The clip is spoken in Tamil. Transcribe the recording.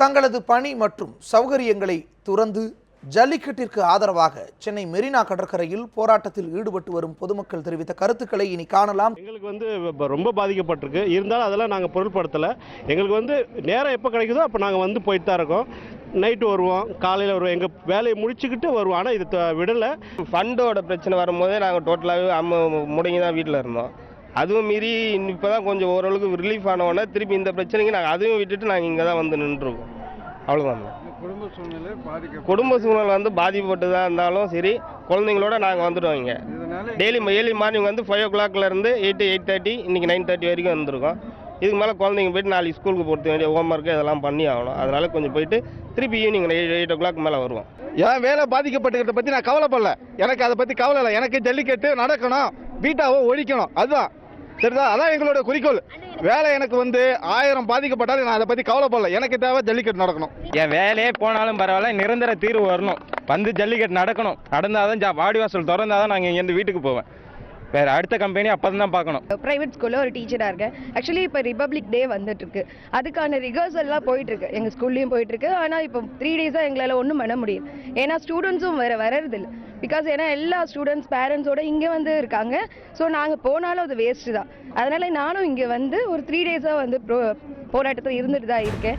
தங்களது பணி மற்றும் சௌகரியங்களை துறந்து ஜல்லிக்கட்டிற்கு ஆதரவாக சென்னை மெரினா கடற்கரையில் போராட்டத்தில் ஈடுபட்டு வரும் பொதுமக்கள் தெரிவித்த கருத்துக்களை இனி காணலாம். எங்களுக்கு வந்து ரொம்ப பாதிக்கப்பட்டிருக்கு. இருந்தாலும் அதெல்லாம் நாங்கள் பொருட்படுத்தலை. எங்களுக்கு வந்து நேரம் எப்போ கிடைக்குதோ அப்போ நாங்கள் வந்து போயிட்டு தான் இருக்கோம். நைட்டு வருவோம் காலையில் வருவோம். எங்கள் வேலையை முடிச்சுக்கிட்டு வருவோம். ஆனால் இது த- விடலை. ஃபண்டோட பிரச்சனை வரும்போதே நாங்கள் டோட்டலாகவே அம்ம முடங்கி தான் வீட்டில் இருந்தோம். அதுவும் மீறி இப்போ தான் கொஞ்சம் ஓரளவுக்கு ரிலீஃப் ஆன உடனே திருப்பி இந்த பிரச்சனைக்கு நாங்கள் அதுவும் விட்டுட்டு நாங்கள் இங்கே தான் வந்து நின்றுருக்கோம். அவ்வளோதான் குடும்ப சூழ்நிலை பாதிக்க குடும்ப சூழ்நிலை வந்து பாதிக்கப்பட்டு தான் இருந்தாலும் சரி குழந்தைங்களோட நாங்கள் வந்துடுவோம் இங்கே. இதனால டெய்லி ஏர்லி மார்னிங் வந்து ஃபைவ் ஓ கிளாக்லேருந்து எயிட் எயிட் தேர்ட்டி இன்றைக்கி நைன் தேர்ட்டி வரைக்கும் வந்திருக்கோம். இதுக்கு மேலே குழந்தைங்க போயிட்டு நாளைக்கு ஸ்கூலுக்கு போகிறது வேண்டிய ஹோம் ஒர்க்கு இதெல்லாம் பண்ணி ஆகணும். அதனால கொஞ்சம் போயிட்டு திருப்பி evening eight eight o'clock மேலே வருவோம். என் வேலை பாதிக்கப்பட்டுக்கிறத பற்றி நான் கவலைப்படல. எனக்கு அதை பற்றி கவலை இல்லை. எனக்கு ஜல்லிக்கட்டு நடக்கணும். பீட்டாவை ஒழிக்கணும். அதுதான். சரிதா அதான் எங்களோட குறிக்கோள். வேலை எனக்கு வந்து ஆயிரம் பாதிக்கப்பட்டாலும் நான் அதை பற்றி கவலைப்படல. எனக்கு தேவை ஜல்லிக்கட்டு நடக்கணும். என் வேலையே போனாலும் பரவாயில்ல நிரந்தர தீர்வு வரணும். வந்து ஜல்லிக்கட்டு நடக்கணும். நடந்தாதான் ஜா வாடி வாசல் திறந்தாதான் நாங்கள் இங்கேருந்து வீட்டுக்கு போவேன். வேற அடுத்த கம்பெனி அப்போ தான் பார்க்கணும் ப்ரைவேட் ஸ்கூலில் ஒரு டீச்சராக இருக்கேன். ஆக்சுவலி இப்போ ரிபப்ளிக் டே வந்துட்டு இருக்கு அதுக்கான ரிகர்சல்லாம் போயிட்டு இருக்கு எங்கள் ஸ்கூல்லையும் போயிட்டு இருக்கு ஆனால் இப்போ த்ரீ டேஸாக எங்களால் ஒன்றும் பண்ண முடியும் ஏன்னா ஸ்டூடெண்ட்ஸும் வேற வரதில்ல பிகாஸ் ஏன்னா எல்லா ஸ்டூடெண்ட்ஸ் பேரண்ட்ஸோட இங்கே வந்து இருக்காங்க. ஸோ நாங்கள் போனாலும் அது வேஸ்ட்டு தான். அதனால் நானும் இங்கே வந்து ஒரு த்ரீ டேஸாக வந்து போராட்டத்தில் இருந்துட்டு தான் இருக்கேன்.